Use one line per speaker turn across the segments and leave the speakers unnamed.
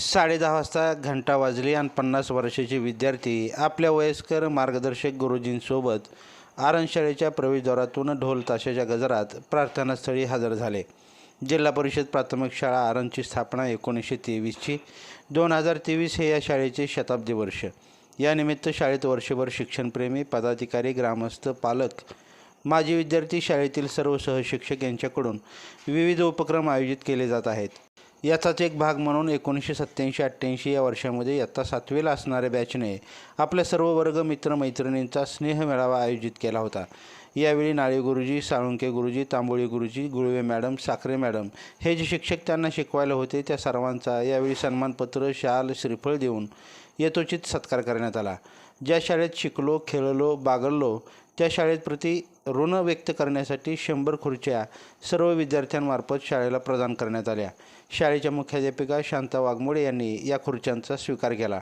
साडेदहा वाजता घंटा वाजली आणि पन्नास वर्षाचे विद्यार्थी आपल्या वयस्कर मार्गदर्शक गुरुजींसोबत आरणशाळेच्या प्रवेशद्वारातून ढोल ताशाच्या गजरात प्रार्थनास्थळी हजर झाले. जिल्हा परिषद प्राथमिक शाळा आरणची स्थापना एकोणीसशे तेवीसची दोन हजार तेवीस हे या शाळेचे शताब्दी वर्ष. यानिमित्त शाळेत वर्षभर शिक्षणप्रेमी पदाधिकारी ग्रामस्थ पालक माजी विद्यार्थी शाळेतील सर्व सहशिक्षक यांच्याकडून विविध उपक्रम आयोजित केले जात आहेत. याचाच एक भाग म्हणून एकोणीसशे सत्त्याऐंशी अठ्ठ्याऐंशी या वर्षामध्ये इयत्ता सातवीला असणाऱ्या बॅचने आपल्या सर्व वर्ग मित्रमैत्रिणींचा स्नेहमेळावा आयोजित केला होता. यावेळी नाळे गुरुजी साळुंके गुरुजी तांबोळी गुरुजी गुळवे मॅडम साखरे मॅडम हे जे शिक्षक त्यांना शिकवायला होते त्या सर्वांचा यावेळी सन्मानपत्र शाल श्रीफळ देऊन यथोचित सत्कार करण्यात आला. ज्या शाळेत शिकलो खेळलो बागडलो त्या शाळेत प्रति ऋण व्यक्त करण्यासाठी शंभर खुर्च्या सर्व विद्यार्थ्यांमार्फत शाळेला प्रदान करण्यात आल्या. शाळेच्या मुख्याध्यापिका शांता वाघमोडे यांनी या खुर्च्यांचा स्वीकार केला.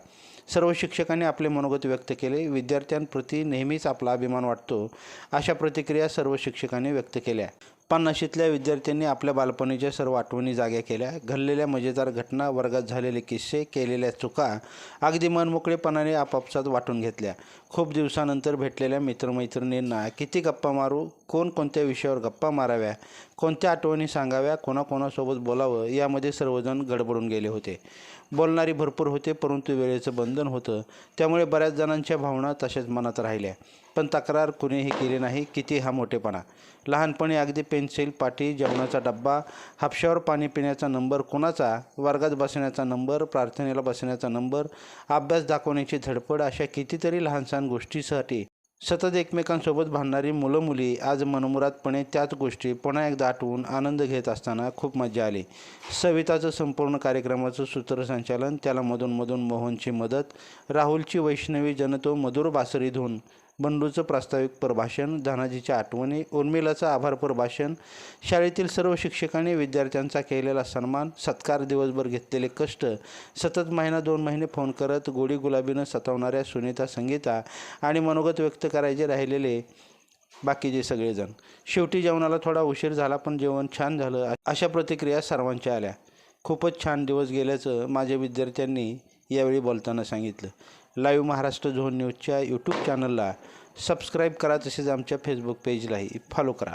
सर्व शिक्षकांनी आपले मनोगत व्यक्त केले. विद्यार्थ्यांप्रती नेहमीच आपला अभिमान वाटतो अशा प्रतिक्रिया सर्व शिक्षकांनी व्यक्त केल्या. पन्नाशीतल्या विद्यार्थ्यांनी आपल्या बालपणीच्या सर्व आठवणी जाग्या केल्या. घडलेल्या मजेदार घटना वर्गात झालेले किस्से केलेल्या चुका अगदी मनमोकळेपणाने आपापसात वाटून घेतल्या. खूप दिवसानंतर भेटलेल्या मित्रमैत्रिणींना किती गप्पा मारू कोण कोणत्या विषयावर गप्पा माराव्या कोणत्या आठवणी सांगाव्या कोणाकोणासोबत बोलावं यामध्ये सर्वजण गडबडून गेले होते. बोलणारी भरपूर होते परंतु वेळेचं बंधन होतं. त्यामुळे बऱ्याच जणांच्या भावना तशाच मनात राहिल्या. पण तक्रार कुणीही केली नाही किती हा मोठेपणा. लहानपणी अगदी पेन्सिल पाटी जेवणाचा डब्बा हापशावर पाणी पिण्याचा नंबर कुणाचा वर्गात बसण्याचा नंबर प्रार्थनेला बसण्याचा नंबर अभ्यास दाखवण्याची धडपड अशा कितीतरी लहानसहान गोष्टीसाठी सतत एकमेकांसोबत भांडणारी मुलं मुली आज मनमुरादपणे त्याच गोष्टी पुन्हा एकदा आठवून आनंद घेत असताना खूप मजा आली. सविताचं संपूर्ण कार्यक्रमाचं सूत्रसंचालन त्याला मधून मोहनची मदत राहुलची वैष्णवी जनतो मधुर बासरी धून बंडूचं प्रास्ताविक प्रभाषण धनाजीच्या आठवणी उर्मिलाचं आभार भाषण शाळेतील सर्व शिक्षकांनी विद्यार्थ्यांचा केलेला सन्मान सत्कार दिवसभर घेतलेले कष्ट सतत महिना दोन महिने फोन करत गोडी गुलाबीनं सतावणाऱ्या सुनीता संगीता आणि मनोगत व्यक्त करायचे राहिलेले बाकीचे सगळेजण. शेवटी जेवणाला थोडा उशीर झाला पण जेवण छान झालं. अशा प्रतिक्रिया सर्वांच्या आल्या. खूपच छान दिवस गेल्याचं माझ्या विद्यार्थ्यांनी यावेळी बोलताना सांगितलं. लाईव्ह महाराष्ट्र झोन न्यूजच्या यूट्यूब चॅनलला सबस्क्राईब करा तसेच आमच्या फेसबुक पेजलाही फॉलो करा.